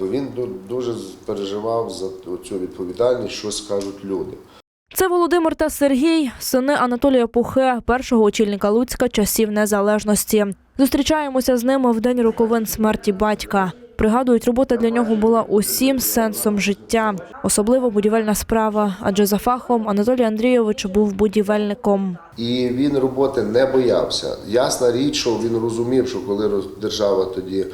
то він дуже переживав за цю відповідальність, що скажуть люди. Це Володимир та Сергій, сини Анатолія Пухе, першого очільника Луцька часів незалежності. Зустрічаємося з ними в день роковин смерті батька. Пригадують, робота для нього була усім сенсом життя, особливо будівельна справа. Адже за фахом Анатолій Андрійович був будівельником. І він роботи не боявся. Ясна річ, що він розумів, що коли держава тоді,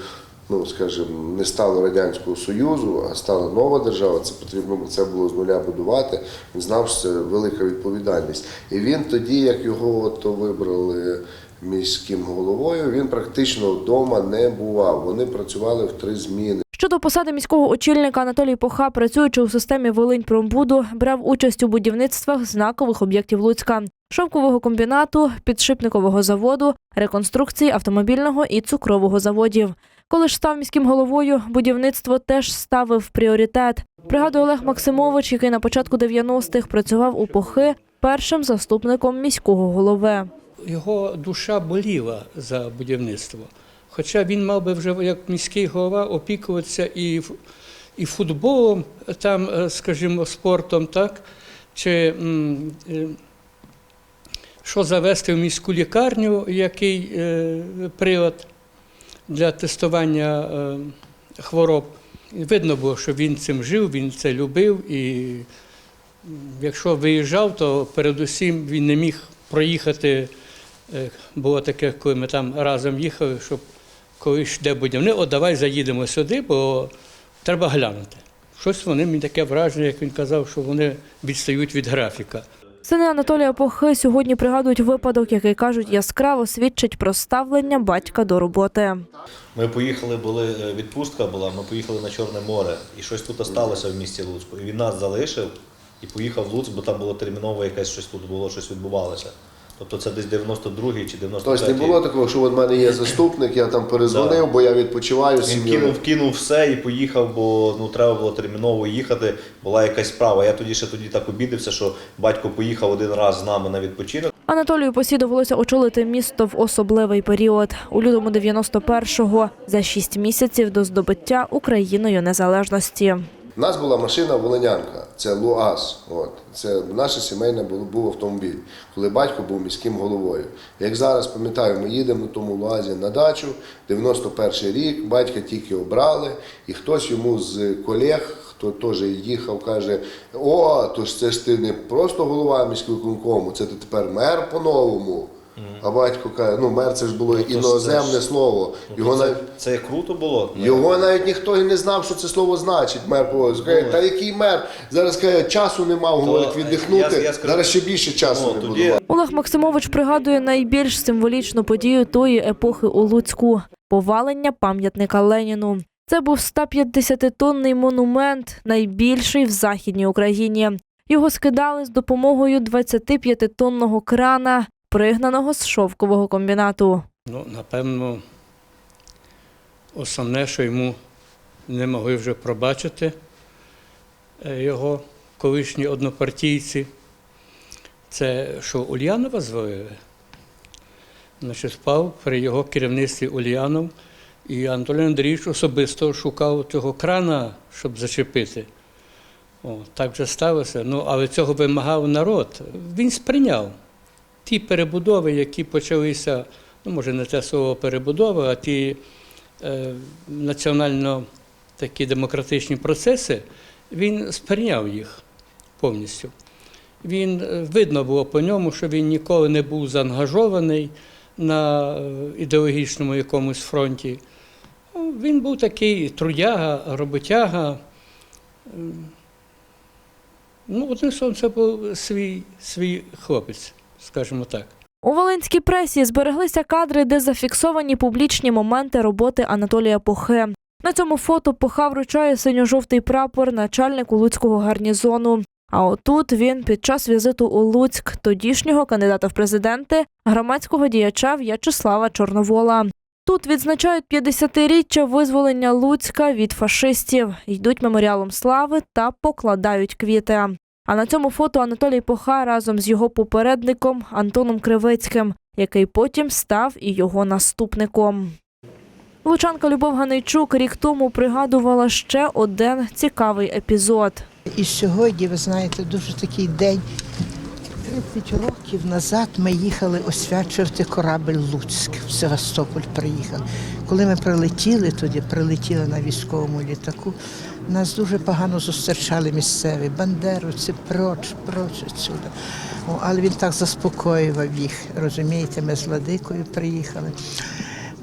ну скажімо, не стало Радянського Союзу, а стала нова держава, це потрібно це було з нуля будувати. Він знав, що це велика відповідальність. І він тоді, як його от вибрали міським головою, він практично вдома не бував. Вони працювали в три зміни. Щодо посади міського очільника Анатолій Поха, працюючи у системі Волиньпромбуду, брав участь у будівництвах знакових об'єктів Луцька, шовкового комбінату, підшипникового заводу, реконструкції автомобільного і цукрового заводів. Коли ж став міським головою, будівництво теж ставив пріоритет. Пригадує Олег Максимович, який на початку 90-х працював у Похи першим заступником міського голови. його душа боліла за будівництво. Хоча він мав би вже як міський голова опікуватися і, і футболом, там, е, скажімо, спортом, так? Чи е, що завести в міську лікарню, який е, прилад для тестування е, хвороб. Видно було, що він цим жив, він це любив і якщо виїжджав, то передусім він не міг проїхати. Е, Було таке, коли ми там разом їхали, щоб коли ж йде будівник, от давай заїдемо сюди, бо треба глянути. Щось вони мені таке враження, як він казав, що вони відстають від графіка. Сини Анатолія Похи сьогодні пригадують випадок, який кажуть яскраво свідчить про ставлення батька до роботи. Ми поїхали, були е, відпустка була, ми поїхали на Чорне море, і щось тут сталося в місті Луцьку. І він нас залишив і поїхав в Луцьк, бо там було терміново якесь щось тут було, щось відбувалося. Тобто це десь 92-й чи 93-й. Тобто не було такого, що в мене є заступник, я там перезвонив, бо я відпочиваю Він кинув, кинув все і поїхав, бо ну треба було терміново їхати. Була якась справа. Я тоді ще тоді так обідався, що батько поїхав один раз з нами на відпочинок. Анатолію Посі довелося очолити місто в особливий період. У лютому 91-го, за шість місяців до здобуття Україною незалежності. У нас була машина Волинянка, це Луаз. От. Це наше сімейне було, був автомобіль, коли батько був міським головою. Як зараз пам'ятаю, ми їдемо на тому Луазі на дачу, 91 рік, батька тільки обрали, і хтось йому з колег, хто теж їхав, каже: О, то ж це ж ти не просто голова міського виконкому, це ти тепер мер по-новому. А батько каже, ну мер це ж було Ну, іноземне це слово. Ну, Його це, навіть це круто було. його навіть ніхто і не знав, що це слово значить. Мер. Каже, Ну, та який мер? Зараз каже, часу нема, говорить, віддихнути. я- я скажу- Зараз ще більше часу Ну, не тоді- буде. Олег Максимович пригадує найбільш символічну подію тої епохи у Луцьку повалення пам'ятника Леніну. Це був 150-тонний монумент, найбільший в західній Україні. Його скидали з допомогою 25-тонного крана, пригнаного з шовкового комбінату. Ну, напевно, основне, що йому не могли вже пробачити е, його колишні однопартійці, це що Ульянова звалили. Значить, впав при його керівництві Ульянов, і Анатолій Андрійович особисто шукав цього крана, щоб зачепити. О, так вже сталося. Ну, але цього вимагав народ. Він сприйняв ті перебудови, які почалися, ну може не те слово перебудови, а ті е, національно такі демократичні процеси, він сприйняв їх повністю. Він е, видно було по ньому, що він ніколи не був заангажований на е, ідеологічному якомусь фронті. Ну, Він був такий трудяга, роботяга. Ем, Ну, одним словом, це був свій, свій хлопець, скажімо так. У волинській пресі збереглися кадри, де зафіксовані публічні моменти роботи Анатолія Похе. На цьому фото Поха вручає синьо-жовтий прапор начальнику Луцького гарнізону. А отут він під час візиту у Луцьк тодішнього кандидата в президенти громадського діяча В'ячеслава Чорновола. Тут відзначають 50-річчя визволення Луцька від фашистів, йдуть меморіалом слави та покладають квіти. А на цьому фото Анатолій Поха разом з його попередником Антоном Кривицьким, який потім став і його наступником. Лучанка Любов Ганейчук рік тому пригадувала ще один цікавий епізод. І сьогодні, ви знаєте, дуже такий день. 30 років назад ми їхали освячувати корабель Луцьк в Севастополь. Приїхали. Коли ми прилетіли туди, прилетіли на військовому літаку. Нас дуже погано зустрічали місцеві бандеровці, проч, проч відсюди. Але він так заспокоював їх. Розумієте, ми з Владикою приїхали.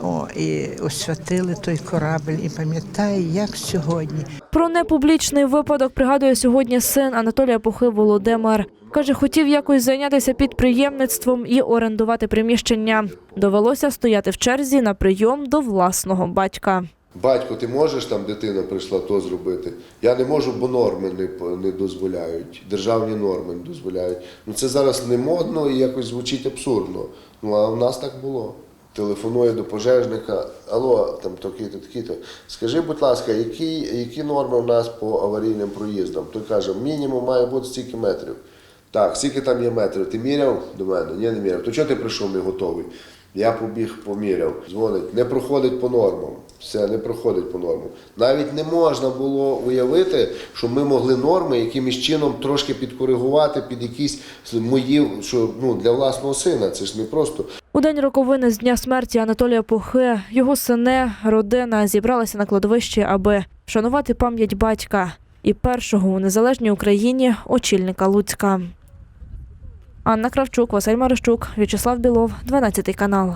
О, і освятили той корабель. І пам'ятаю, як сьогодні. Про непублічний випадок пригадує сьогодні син Анатолія Пухи Володимир. Каже, хотів якось зайнятися підприємництвом і орендувати приміщення. Довелося стояти в черзі на прийом до власного батька. Батько, ти можеш там дитина прийшла то зробити? Я не можу, бо норми не, не дозволяють. Державні норми не дозволяють. Ну це зараз не модно і якось звучить абсурдно. Ну а в нас так було. Телефонує до пожежника, алло, там такі-то, такі-то. Скажи, будь ласка, які, які норми в нас по аварійним проїздам? Той каже, мінімум має бути стільки метрів. Так, скільки там є метрів? Ти міряв до мене? Ні, не міряв. То чого ти прийшов не готовий? Я побіг, поміряв. Дзвонить, не проходить по нормам. Все, не проходить по нормам. Навіть не можна було уявити, що ми могли норми якимось чином трошки підкоригувати під якісь мої, що ну для власного сина. Це ж не просто У день роковини з дня смерті Анатолія Пухе його сине, родина зібралися на кладовищі, аби вшанувати пам'ять батька і першого у незалежній Україні очільника Луцька. Анна Кравчук, Василь Марищук, В'ячеслав Білов, 12 канал.